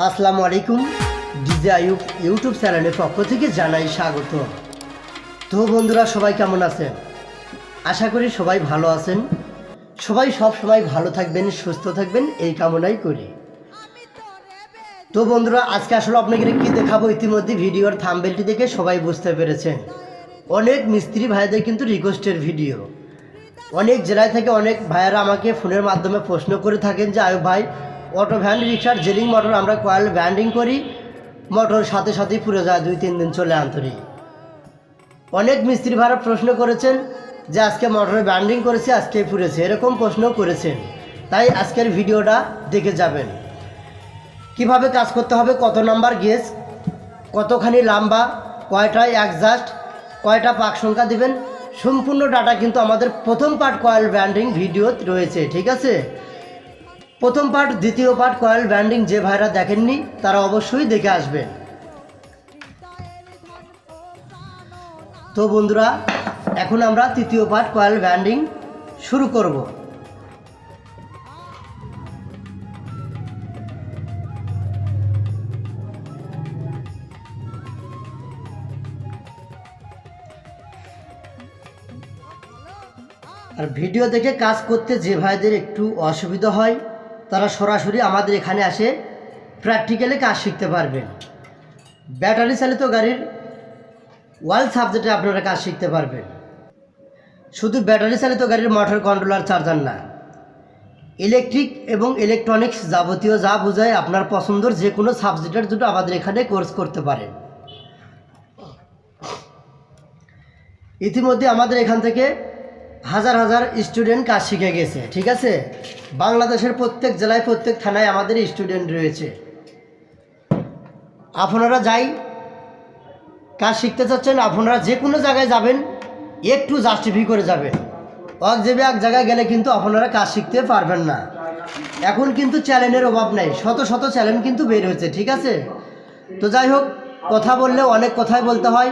আসসালামু আলাইকুম। DJ Ayub YouTube চ্যানেলের পক্ষ থেকে জানাই স্বাগত। তো বন্ধুরা, সবাই কেমন আছেন? আশা করি সবাই ভালো আছেন। সবাই সব সময় ভালো থাকবেন, সুস্থ থাকবেন, এই কামনাই করি। তো বন্ধুরা, আজকে আসলে আপনাকে কি দেখাবো? ইতিমধ্যে ভিডিওর থাম্বেলটি দেখে সবাই বুঝতে পেরেছেন। অনেক মিস্ত্রি ভাইদের কিন্তু রিকোয়েস্টের ভিডিও। অনেক জেলায় থেকে অনেক ভাইয়েরা আমাকে ফোনের মাধ্যমে প্রশ্ন করে থাকেন যে, আয়ুব ভাই অটো ভ্যান রিক্সার জেলিং মোটর আমরা কয়েল ব্যান্ডিং করি। মোটর সাথে সাথেই পুড়ে যায় দুই, তিন দিন চলে আন্তরিক। অনেক মিস্ত্রি ভাইরা প্রশ্ন করেছেন যে আজকে মোটরে ব্যান্ডিং করেছে, আজকে পুড়েছে। এরকম প্রশ্ন করেছেন। তাই আজকের ভিডিওটা দেখে যাবেন। কীভাবে কাজ করতে হবে, কত নাম্বার গেজ, কতখানি লম্বা কয়টা অ্যাডজাস্ট, কয়টা পাক সংখ্যা দিবেন, সম্পূর্ণ ডাটা কিন্তু আমাদের প্রথম পার্ট কয়েল ব্যান্ডিং ভিডিও রয়েছে, ঠিক আছে? প্রথম পার্ট দ্বিতীয় পার্ট কয়েল ব্যান্ডিং যে ভাইরা দেখেননি, তারা অবশ্যই দেখে আসবেন তো বন্ধুরা, এখন আমরা তৃতীয় পার্ট কয়েল ব্যান্ডিং শুরু করব। আর ভিডিও দেখে কাজ করতে যে ভাইদের একটু অসুবিধা হয় তারা সরাসরি আমাদের এখানে আসে প্র্যাকটিক্যালি কাজ শিখতে পারবেন। ব্যাটারি চালিত গাড়ির ওয়াল সাবজেক্টে আপনারা কাজ শিখতে পারবেন। শুধু ব্যাটারি চালিত গাড়ির মোটর কন্ট্রোলার চার্জার না ইলেকট্রিক এবং ইলেকট্রনিক্স যাবতীয় যা বোঝায় আপনার পছন্দর যে কোনো সাবজেক্টের দুটো আমাদের এখানে কোর্স করতে পারেন। ইতিমধ্যে আমাদের এখান থেকে হাজার হাজার স্টুডেন্ট কাজ শিখে গেছে, ঠিক আছে? বাংলাদেশের প্রত্যেক জেলায়, প্রত্যেক থানায় আমাদের স্টুডেন্ট রয়েছে। আপনারা যাই, কাজ শিখতে চাচ্ছেন আপনারা যে কোনো জায়গায় যাবেন, একটু জাস্টিফাই করে যাবেন। এক যাবে এক জায়গায় গেলে কিন্তু আপনারা কাজ শিখতে পারবেন না। এখন কিন্তু চ্যালেঞ্জের অভাব নেই, শত শত চ্যালেঞ্জ কিন্তু বের হয়েছে, ঠিক আছে? তো যাই হোক কথা বললে অনেক কথাই বলতে হয়।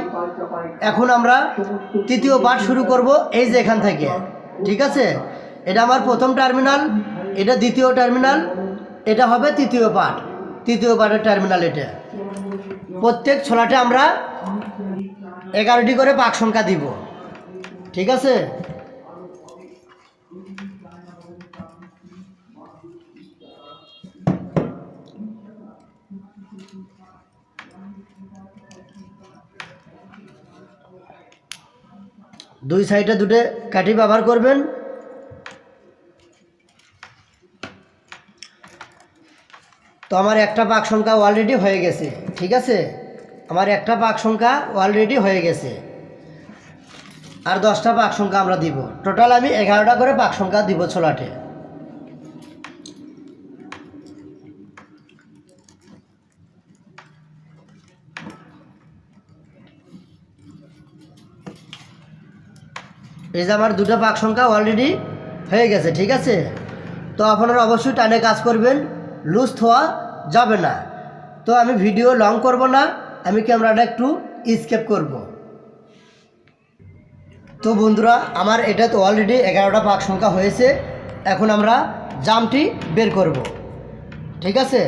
এখন আমরা তৃতীয় পাঠ শুরু করব এই যে এখান থেকে। ঠিক আছে? এটা আমার প্রথম টার্মিনাল, এটা দ্বিতীয় টার্মিনাল, এটা হবে তৃতীয় পাঠ। তৃতীয় পাঠের টার্মিনাল এটা। প্রত্যেক ছোলাটে আমরা এগারোটি করে পাক সংখ্যা দিব। ঠিক আছে? দুই সাইডে দুটো কাঠি ব্যবহার করবেন। তো আমার একটা পাক সংখ্যা অলরেডি হয়ে গেছে, ঠিক আছে? আমার একটা পাক সংখ্যা অলরেডি হয়ে গেছে। আর দশটা পাক সংখ্যা আমরা দিব। টোটাল আমি এগারোটা করে পাক সংখ্যা দিব ছোলাটে। এই যে আমার দুটো পাক সংখ্যা অলরেডি হয়ে গেছে, ঠিক আছে? তো আপনারা অবশ্যই টানে কাজ করবেন, লুজ হওয়া যাবে না। তো আমি ভিডিও লং করব না, আমি ক্যামেরাটা একটু স্কেপ করব। তো বন্ধুরা, আমার এটা তো অলরেডি এগারোটা পাক সংখ্যা হয়েছে, এখন আমরা জামটি বের করব। ঠিক আছে?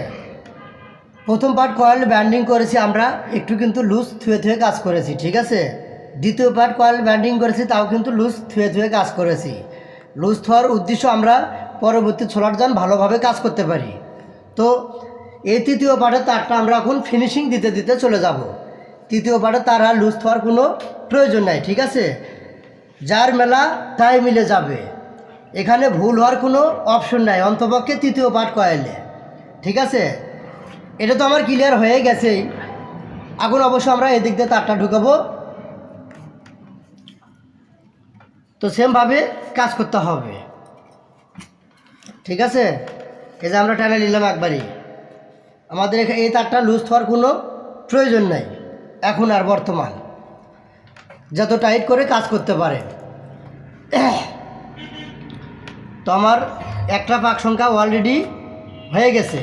প্রথম পার্ট কয়েল ব্যান্ডিং করেছি আমরা, একটু কিন্তু লুজ থুয়ে থুয়ে কাজ করেছি, ঠিক আছে? দ্বিতীয় পার্ট কয়েল ব্যান্ডিং করেছি, তাও কিন্তু লুজ থুয়ে থুয়ে কাজ করেছি। লুজ থোয়ার উদ্দেশ্য আমরা পরবর্তী ছোলার যান ভালোভাবে কাজ করতে পারি। তো এই তৃতীয় পার্টের তারটা আমরা এখন ফিনিশিং দিতে দিতে চলে যাব। তৃতীয় পার্টে তার আর লুজ থোয়ার কোনো প্রয়োজন নাই, ঠিক আছে? যার মেলা তাই মিলে যাবে। এখানে ভুল হওয়ার কোনো অপশন নাই, অন্তপক্ষে তৃতীয় পার্ট কয়েলে ঠিক আছে? এটা তো আমার ক্লিয়ার হয়ে গেছেই। এখন অবশ্য আমরা এদিক দিয়ে তারটা ঢুকাবো। তো সেমভাবে কাজ করতে হবে। ঠিক আছে? এই যে আমরা টানে নিলাম একবারই। আমাদের এখানে এই তারটা লুজ হওয়ার কোনো প্রয়োজন নাই, এখন আর বর্তমান। যত টাইট করে কাজ করতে পারে। তো আমার একটা পাক সংখ্যা অলরেডি হয়ে গেছে,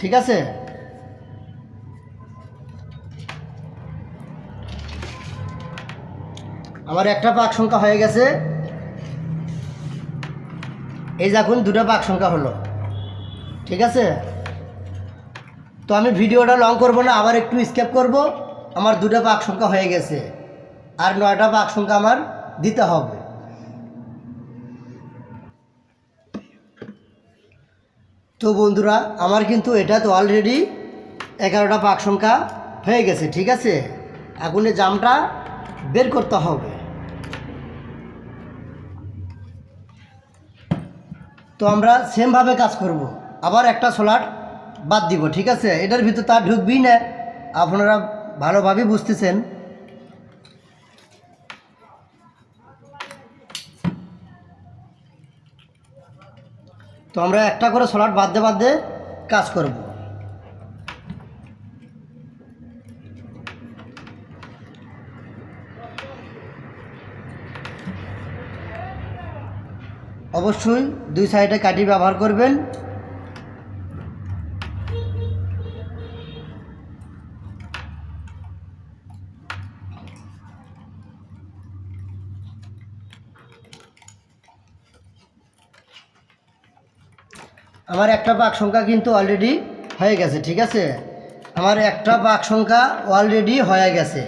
ঠিক আছে? আমার একটা পাক সংখ্যা হয়ে গেছে। এই যে এখন দুটো পাক সংখ্যা হলো। ঠিক আছে? তো আমি ভিডিওটা লং করব না, আবার একটু স্কেপ করব। আমার দুটো পাক সংখ্যা হয়ে গেছে। আর নয়টা পাক সংখ্যা আমার দিতে হবে। তো বন্ধুরা, আমার কিন্তু এটা তো অলরেডি এগারোটা পাক সংখ্যা হয়ে গেছে, ঠিক আছে? এই জামটা বের করতে হবে। তো আমরা সেমভাবে কাজ করব। আবার একটা সোলার বাদ দিব, ঠিক আছে? এটার ভিতর তার ঢুকবি না। আপনারা ভালোভাবে বুঝতেছেন। তো আমরা একটা করে সোলার বাদতে দিয়ে কাজ করব। অবশ্যই দুই সাইডে কাঠি ব্যবহার করবেন। আমার একটা পাক সংখ্যা কিন্তু অলরেডি হয়ে গেছে, ঠিক আছে? আমার একটা পাক সংখ্যা অলরেডি হয়ে গেছে।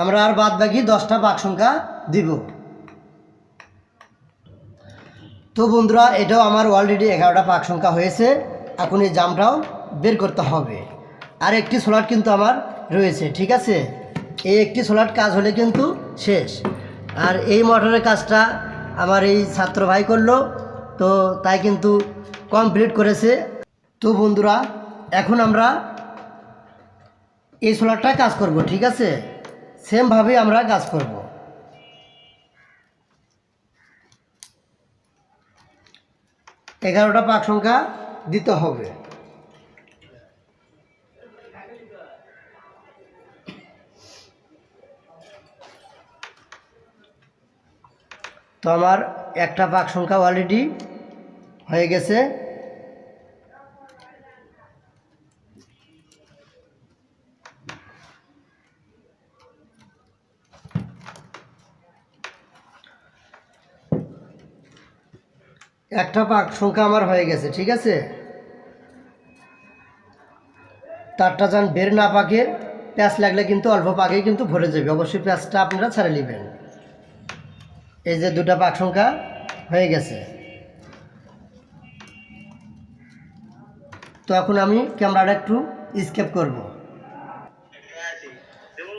আমরা আর বাদ বাকি দশটা পাক সংখ্যা দিব। তো বন্ধুরা, এটাও আমার অলরেডি এগারোটা পাক সংখ্যা হয়েছে। এখন এই জামটাও বের করতে হবে। আর একটি সোলার কিন্তু আমার রয়েছে, ঠিক আছে? এই একটি সোলার কাজ হলে কিন্তু শেষ। আর এই মোটরের কাজটা আমার এই ছাত্র ভাই করল, তো তাই কিন্তু কমপ্লিট করেছে। তো বন্ধুরা, এখন আমরা এই সোলারটা কাজ করব, ঠিক আছে? সেমভাবেই আমরা কাজ করব। এগারোটা পাক সংখ্যা দিতে হবে। তো আমার একটা পাক সংখ্যা অলরেডি হয়ে গেছে। একটা পাক সংখ্যা আমার হয়ে গেছে, ঠিক আছে? তারটা যান বের না পাকে, প্যাঁচ লাগলে কিন্তু অল্প পাকেই কিন্তু ভরে যাবে, অবশ্যই প্যাঁচটা আপনারা ছেড়ে নেবেন। এই যে দুটা পাক সংখ্যা হয়ে গেছে। তো এখন আমি ক্যামেরাটা একটু স্কেপ করব।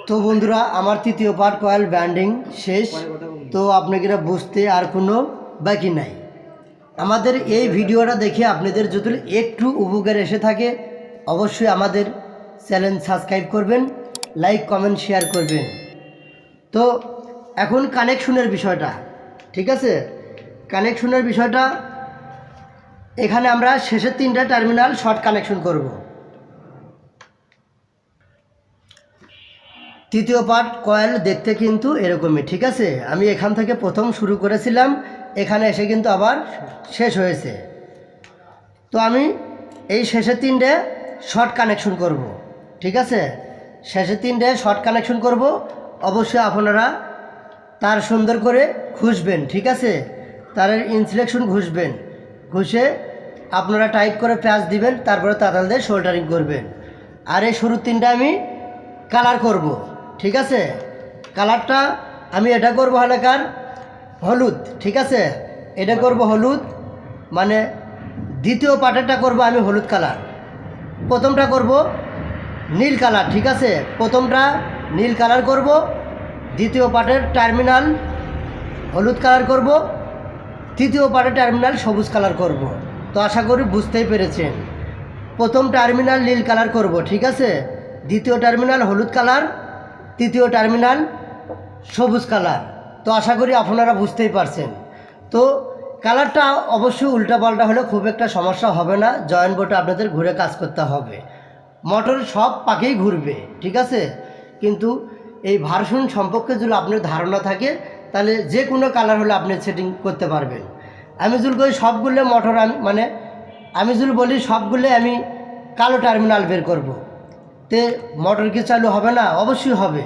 তো বন্ধুরা, আমার তৃতীয় পার্ট কয়েল ব্যান্ডিং শেষ। তো আপনাকে বুঝতে আর কোনো বাকি নাই? আমাদের এই ভিডিওটা দেখে আপনাদের যদি একটু উপকার এসে থাকে, অবশ্যই আমাদের চ্যানেল সাবস্ক্রাইব করবেন, লাইক, কমেন্ট, শেয়ার করবেন। তো এখন কানেকশনের বিষয়টা, ঠিক আছে? কানেকশনের বিষয়টা, এখানে আমরা শেষের তিনটা টার্মিনাল শর্ট কানেকশন করব। তৃতীয় পার্ট কয়েল দেখতে কিন্তু এরকমই, ঠিক আছে? আমি এখান থেকে প্রথম শুরু করেছিলাম, এখানে এসে কিন্তু আবার শেষ হয়েছে। তো আমি এই শেষের তিনটে শর্ট কানেকশন করব, ঠিক আছে? শেষের তিনটে শর্ট কানেকশন করব, অবশ্যই আপনারা তার সুন্দর করে খুঁজবেন ঠিক আছে? তার ইনসুলেকশন ঘুষবেন, ঘুষে আপনারা টাইট করে প্যাঁচ দিবেন, তারপরে দিয়ে শোল্ডারিং করবেন। আর এই শুরুর তিনটা আমি কালার করব। ঠিক আছে? কালারটা আমি এটা করব হালাকার হলুদ, ঠিক আছে? এটা করব হলুদ মানে দ্বিতীয় পাটেরটা করব আমি হলুদ কালার। প্রথমটা করব নীল কালার, ঠিক আছে? প্রথমটা নীল কালার করব, দ্বিতীয় পাটের টার্মিনাল হলুদ কালার করব, তৃতীয় পাটের টার্মিনাল সবুজ কালার করব। তো আশা করি বুঝতেই পেরেছেন। প্রথম টার্মিনাল নীল কালার করব, ঠিক আছে? দ্বিতীয় টার্মিনাল হলুদ কালার তৃতীয় টার্মিনাল, সবুজ কালার। তো আশা করি আপনারা বুঝতেই পারছেন। তো কালারটা অবশ্যই উল্টাপাল্টা হলে খুব একটা সমস্যা হবে না। জয়েন্ট বোর্ডে আপনাদের ঘুরে কাজ করতে হবে। মোটর সব পাকেই ঘুরবে, ঠিক আছে? কিন্তু এই ভার্সন সম্পর্কে যদি আপনার ধারণা থাকে, তাহলে যে কোনো কালার হলে আপনি সেটিং করতে পারবেন। আমি যদি সবগুলো মোটর আমি মানে আমি বলি, সবগুলো আমি কালো টার্মিনাল বের করব। তে মোটর কি চালু হবে না? অবশ্যই হবে।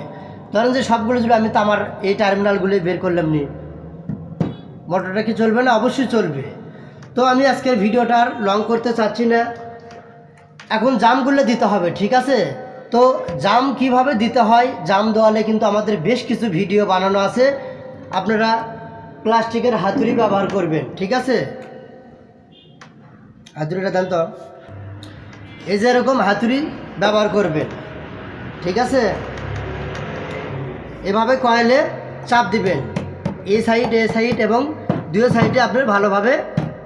ধরেন যে সবগুলো যদি আমি তো আমার এই টার্মিনালগুলি বের করলাম নি মোটরটা কি চলবে না? অবশ্যই চলবে। তো আমি আজকের ভিডিওটা আর লং করতে চাচ্ছি না। এখন জামগুলো দিতে হবে, ঠিক আছে? তো জাম কীভাবে দিতে হয়? জাম দেওয়ালে কিন্তু আমাদের বেশ কিছু ভিডিও বানানো আছে। আপনারা প্লাস্টিকের হাতুড়ি ব্যবহার করবেন, ঠিক আছে? হাতুড়িটা দেন তো। এই যে এরকম হাতুড়ি ব্যবহার করবেন ঠিক আছে? এভাবে কয়েলে চাপ দিবেন। এই সাইড এ সাইড এবং দুই সাইডে আপনার ভালোভাবে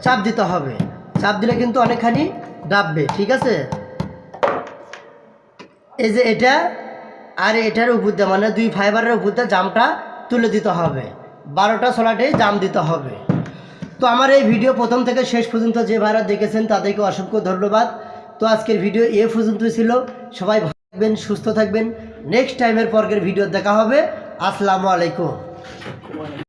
চাপ দিতে হবে। চাপ দিলে কিন্তু অনেকখানি ডাববে, ঠিক আছে? এই যে এটা, আর এটার উপর দিয়ে মানে দুই ফাইবারের উপর দিয়ে জামটা তুলে দিতে হবে। বারোটা ছোলাটেই জাম দিতে হবে। তো আমার এই ভিডিও প্রথম থেকে শেষ পর্যন্ত যে ভাইরা দেখেছেন, তাদেরকে অসংখ্য ধন্যবাদ। তো আজকের ভিডিও এ পর্যন্ত ছিল। সবাই ভালো থাকবেন, সুস্থ থাকবেন। নেক্সট টাইমের পরের ভিডিও দেখা হবে। আসসালামু আলাইকুম।